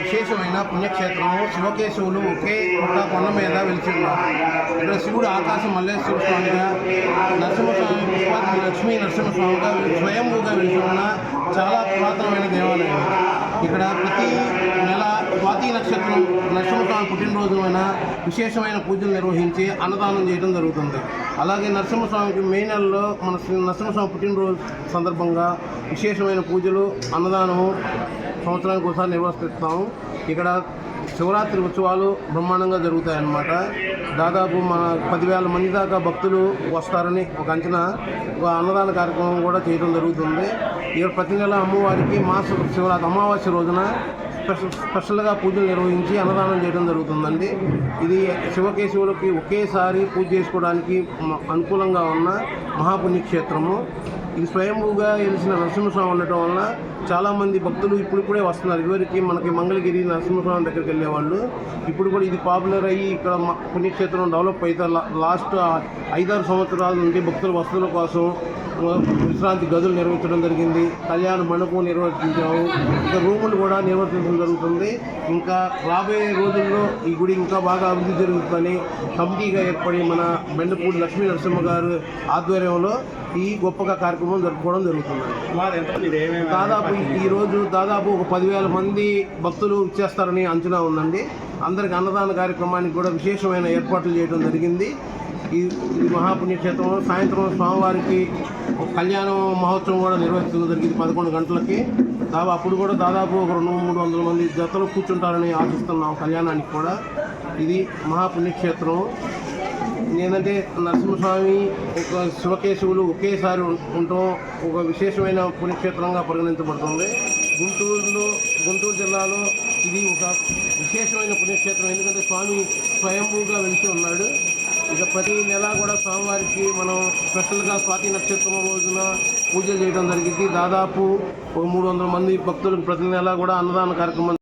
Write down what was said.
విశేషమైన పుణ్యక్షేత్రము శివకేశవులు ఒకే ఒక కొండ మీద వెలిచి ఉన్నారు. ఇక్కడ శివుడు ఆకాశం మల్లేశ్వర స్వామిగా నరసింహస్వామి పుష్పాది లక్ష్మీ నరసింహస్వామిగా స్వయంభూగా వెలిచి ఉన్న చాలా పురాతనమైన దేవాలయం. ఇక్కడ ప్రతి నెల స్వాతి నక్షత్రం నరసింహస్వామి పుట్టినరోజున విశేషమైన పూజలు నిర్వహించి అన్నదానం చేయడం జరుగుతుంది. అలాగే నరసింహస్వామికి మే నెలలో మన శ్రీ నరసింహస్వామి పుట్టినరోజు సందర్భంగా విశేషమైన పూజలు అన్నదానము సంవత్సరానికి ఒకసారి నిర్వహిస్తాము. ఇక్కడ శివరాత్రి ఉత్సవాలు బ్రహ్మాండంగా జరుగుతాయి అన్నమాట దాదాపు మన పదివేల మంది దాకా భక్తులు వస్తారని ఒక అంచనా ఒక అన్నదాన కార్యక్రమం కూడా చేయడం జరుగుతుంది. ఇక్కడ ప్రతి నెల అమ్మవారికి మాస శివరాత్రి అమావాస్య రోజున స్పెషల్ స్పెషల్గా పూజలు నిర్వహించి అన్నదానం చేయడం జరుగుతుందండి. ఇది శివకేశవులకి ఒకేసారి పూజ చేసుకోవడానికి అనుకూలంగా ఉన్న మహాపుణ్యక్షేత్రము. ఇది స్వయంభూగా వెలిసిన నరసింహస్వామి ఉండటం వల్ల చాలామంది భక్తులు ఇప్పుడిప్పుడే వస్తున్నారు. ఇదివరకు మనకి మంగళగిరి నరసింహస్వామి దగ్గరికి వెళ్ళేవాళ్ళు. ఇప్పుడు కూడా ఇది పాపులర్ అయ్యి ఇక్కడ పుణ్యక్షేత్రం డెవలప్ అయితే లాస్ట్ ఐదారు సంవత్సరాల నుండి భక్తుల వసతుల కోసం విశ్రాంతి గదులు నిర్వహించడం జరిగింది. కళ్యాణ మండపం నిర్వర్తించాము ఇంకా రూములు కూడా నిర్వర్తించడం జరుగుతుంది. ఇంకా రాబోయే రోజుల్లో ఈ గుడి ఇంకా బాగా అభివృద్ధి జరుగుతుందని కమిటీగా ఏర్పడి మన బెండపూడి లక్ష్మీ నరసింహ గారు ఆధ్వర్యంలో ఈ గొప్పగా కార్యక్రమం జరుపుకోవడం జరుగుతుంది. దాదాపు ఈ రోజు దాదాపు ఒక పదివేల మంది భక్తులు ఇచ్చేస్తారని అంచనా ఉందండి. అందరికి అన్నదాన కార్యక్రమానికి కూడా విశేషమైన ఏర్పాట్లు చేయడం జరిగింది. ఈ ఈ మహాపుణ్యక్షేత్రంలో సాయంత్రం స్వామివారికి ఒక కళ్యాణ మహోత్సవం కూడా నిర్వహించడం జరిగింది పదకొండు గంటలకి. దాదాపు అప్పుడు కూడా దాదాపు ఒక రెండు మూడు వందల మంది జతలు కూర్చుంటారని ఆశిస్తున్నాం కళ్యాణానికి కూడా. ఇది మహాపుణ్యక్షేత్రం ఏంటంటే నరసింహస్వామి ఒక శివకేశవులు ఒకేసారి ఉండటం ఒక విశేషమైన పుణ్యక్షేత్రంగా పరిగణించబడుతుంది. గుంటూరులో గుంటూరు జిల్లాలో ఇది ఒక విశేషమైన పుణ్యక్షేత్రం. ఎందుకంటే స్వామి స్వయంభూగా వెలిసి ఉన్నాడు. ప్రతి నెల కూడా స్వామివారికి మనం స్పెషల్గా స్వాతి నక్షత్రం రోజున పూజలు చేయడం జరిగింది. దాదాపు ఒక మూడు వందల మంది భక్తులకు ప్రతి నెల కూడా అన్నదాన కార్యక్రమం